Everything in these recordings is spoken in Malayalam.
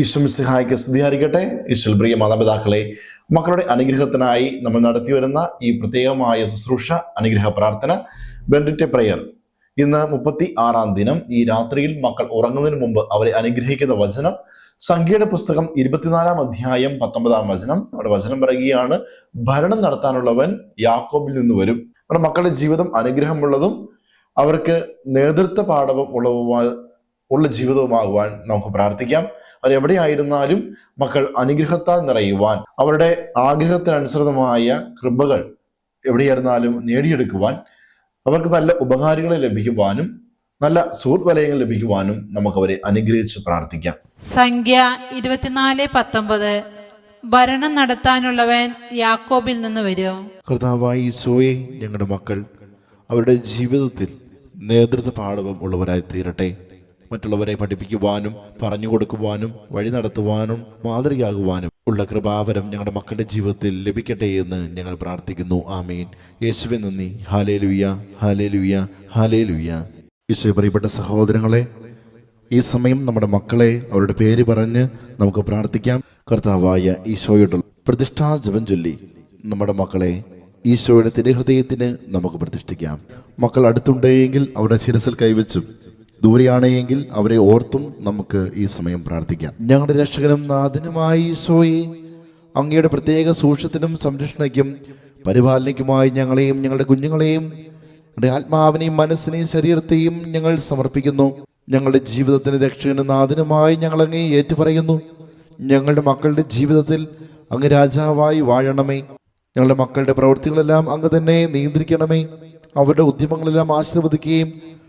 ഈശ്വമിസിഹായ്ക്ക് സ്തുതിയായിരിക്കട്ടെ. ഈശ്വൽ പ്രിയ മാതാപിതാക്കളെ മക്കളുടെ അനുഗ്രഹത്തിനായി നമ്മൾ നടത്തി വരുന്ന ഈ പ്രത്യേകമായ ശുശ്രൂഷ അനുഗ്രഹ പ്രാർത്ഥന ബെൻഡിറ്റെ പ്രയർ. ഇന്ന് മുപ്പത്തി ആറാം ദിനം. ഈ രാത്രിയിൽ മക്കൾ ഉറങ്ങുന്നതിന് മുമ്പ് അവരെ അനുഗ്രഹിക്കുന്ന വചനം സംഖ്യയുടെ പുസ്തകം ഇരുപത്തിനാലാം അധ്യായം പത്തൊമ്പതാം വചനം. അവിടെ വചനം പറയുകയാണ് ഭരണം നടത്താനുള്ളവൻ യാക്കോബിൽ നിന്ന് വരും. നമ്മുടെ മക്കളുടെ ജീവിതം അനുഗ്രഹമുള്ളതും അവർക്ക് നേതൃത്വ പാഠവും ഉള്ളവുമായ ഉള്ള ജീവിതവുമാകുവാൻ നമുക്ക് പ്രാർത്ഥിക്കാം. അവരെവിടെയായിരുന്നാലും മക്കൾ അനുഗ്രഹത്താൽ നിറയുവാൻ അവരുടെ ആഗ്രഹത്തിനനുസൃതമായ കൃപകൾ എവിടെയായിരുന്നാലും നേടിയെടുക്കുവാൻ അവർക്ക് നല്ല ഉപകാരങ്ങൾ ലഭിക്കുവാനും നല്ല സുഹൃത്ത് വലയങ്ങൾ ലഭിക്കുവാനും നമുക്ക് അവരെ അനുഗ്രഹിച്ച് പ്രാർത്ഥിക്കാം. സംഖ്യ ഇരുപത്തിനാല് പത്തൊമ്പത്. ഭരണം നടത്താനുള്ളവൻ യാക്കോബിൽ നിന്ന് വരും. കർത്താവായി സോയെ ഞങ്ങളുടെ മക്കൾ അവരുടെ ജീവിതത്തിൽ നേതൃത്വ പാഠവം ഉള്ളവരായി തീരട്ടെ. മറ്റുള്ളവരെ പഠിപ്പിക്കുവാനും പറഞ്ഞു കൊടുക്കുവാനും വഴി നടത്തുവാനും മാതൃകയാകുവാനും ഉള്ള കൃപാവരം ഞങ്ങളുടെ മക്കളുടെ ജീവിതത്തിൽ ലഭിക്കട്ടെ എന്ന് ഞങ്ങൾ പ്രാർത്ഥിക്കുന്നു. ആമീൻ. യേശുവെ നന്ദി. ഹാലേ ലുയ ഹാലേ ലുയ ഹാലേ ലുയ യേശുവെ പ്രിയപ്പെട്ട സഹോദരങ്ങളെ ഈ സമയം നമ്മുടെ മക്കളെ അവരുടെ പേര് പറഞ്ഞ് നമുക്ക് പ്രാർത്ഥിക്കാം. കർത്താവായ ഈശോയോടുള്ള പ്രതിഷ്ഠാ ജപം ചൊല്ലി നമ്മുടെ മക്കളെ ഈശോയുടെ തിരുഹൃദയത്തിന് നമുക്ക് പ്രതിഷ്ഠിക്കാം. മക്കൾ അടുത്തുണ്ടെങ്കിൽ അവരുടെ ശിരസിൽ കൈവച്ചും ദൂരെയാണെങ്കിൽ അവരെ ഓർത്തും നമുക്ക് ഈ സമയം പ്രാർത്ഥിക്കാം. ഞങ്ങളുടെ രക്ഷകനും നാഥനുമായി ഈശോയെ അങ്ങയുടെ പ്രത്യേക സൂക്ഷ്യത്തിനും സംരക്ഷണയ്ക്കും പരിപാലനയ്ക്കുമായി ഞങ്ങളെയും ഞങ്ങളുടെ കുഞ്ഞുങ്ങളെയും ഞങ്ങളുടെ ആത്മാവിനെയും മനസ്സിനെയും ശരീരത്തെയും ഞങ്ങൾ സമർപ്പിക്കുന്നു. ഞങ്ങളുടെ ജീവിതത്തിന് രക്ഷകനും നാഥനുമായി ഞങ്ങൾ അങ്ങേ ഏറ്റുപറയുന്നു. ഞങ്ങളുടെ മക്കളുടെ ജീവിതത്തിൽ അങ്ങ് രാജാവായി വാഴണമേ. ഞങ്ങളുടെ മക്കളുടെ പ്രവൃത്തികളെല്ലാം അങ്ങ് തന്നെ നിയന്ത്രിക്കണമേ. അവരുടെ ഉദ്യമങ്ങളെല്ലാം ആശീർവദിക്കുകയും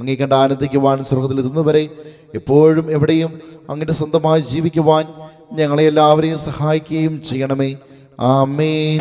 അങ്ങേ കണ്ട് ആനന്ദിക്കുവാൻ സ്വർഗത്തിൽ എത്തുന്നവരെ എപ്പോഴും എവിടെയും അങ്ങയുടെ സ്വന്തമായി ജീവിക്കുവാൻ ഞങ്ങളെ എല്ലാവരെയും സഹായിക്കുകയും ചെയ്യണമേ. ആമേൻ.